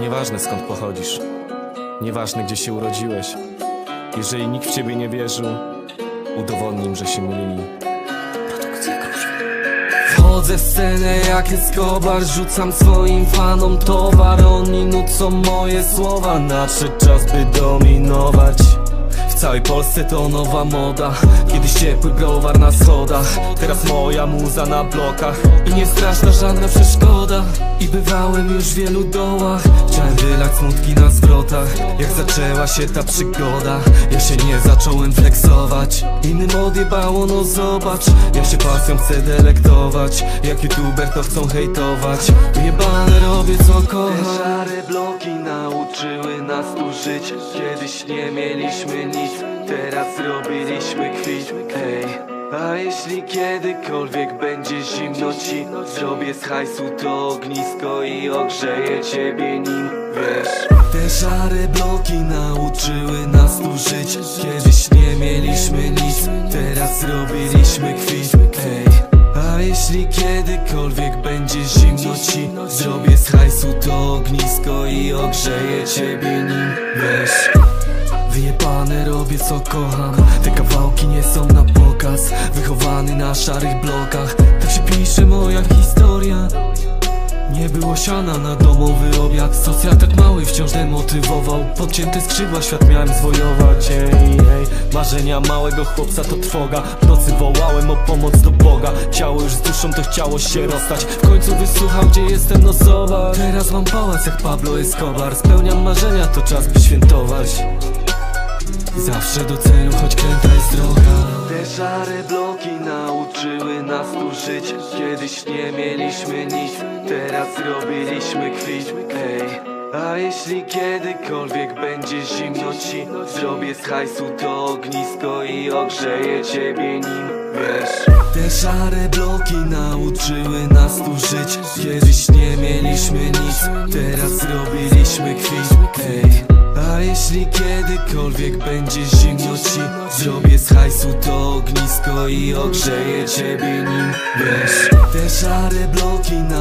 Nieważne skąd pochodzisz, nieważne gdzie się urodziłeś. Jeżeli nikt w ciebie nie wierzył, udowodnij im, że się mylili. Wchodzę w scenę jak Escobar Rzucam swoim fanom towar. Oni nucą moje słowa. Nadszedł czas by dominować całej Polsce to nowa moda. Kiedyś ciepły browar na schodach Teraz moja muza na blokach. I nie straszna żadna przeszkoda. I bywałem już w wielu dołach. Chciałem wylać smutki na zwrotach. Jak zaczęła się ta przygoda Ja się nie zacząłem flexować. Innym odjebało, no zobacz. Ja się pasją chcę delektować. Jak youtuber to chcą hejtować. Jebane robię co kocham. Szare bloki nauczyły nas tu żyć. Kiedyś nie mieliśmy nic Teraz zrobiliśmy kwit Hej a jeśli kiedykolwiek będzie zimno ci Zrobię z hajsu to ognisko i ogrzeję ciebie nim Wiesz. Te szare bloki nauczyły nas tu żyć. Kiedyś nie mieliśmy nic Teraz zrobiliśmy kwit Ej. A jeśli kiedykolwiek będzie zimno ci Zrobię z hajsu to ognisko i ogrzeję ciebie nim Wiesz Wyjebane robię co kocham. Te kawałki nie są na pokaz Wychowany na szarych blokach. Tak się pisze moja historia. Nie było siana na domowy obiad. Socjal tak mały wciąż demotywował. Podcięte skrzydła świat miałem zwojować. Ej, ej. Marzenia małego chłopca to trwoga. W nocy wołałem o pomoc do Boga. Ciało już z duszą to chciało się rozstać. W końcu wysłucham gdzie jestem no Teraz mam pałac jak Pablo Escobar. Spełniam marzenia to czas by świętować Zawsze do celu, choć kręta jest droga. Te szare bloki nauczyły nas tu żyć. Kiedyś nie mieliśmy nic, teraz zrobiliśmy kwit. Ej, a jeśli kiedykolwiek będzie zimno ci Zrobię z hajsu to ognisko i ogrzeję ciebie nim. Wiesz Te szare bloki nauczyły nas tu żyć. Kiedyś nie mieliśmy nic, teraz zrobiliśmy kwit jeśli kiedykolwiek będzie zimno ci Zrobię z hajsu to ognisko i ogrzeję ciebie nim. Wiesz, te szare bloki na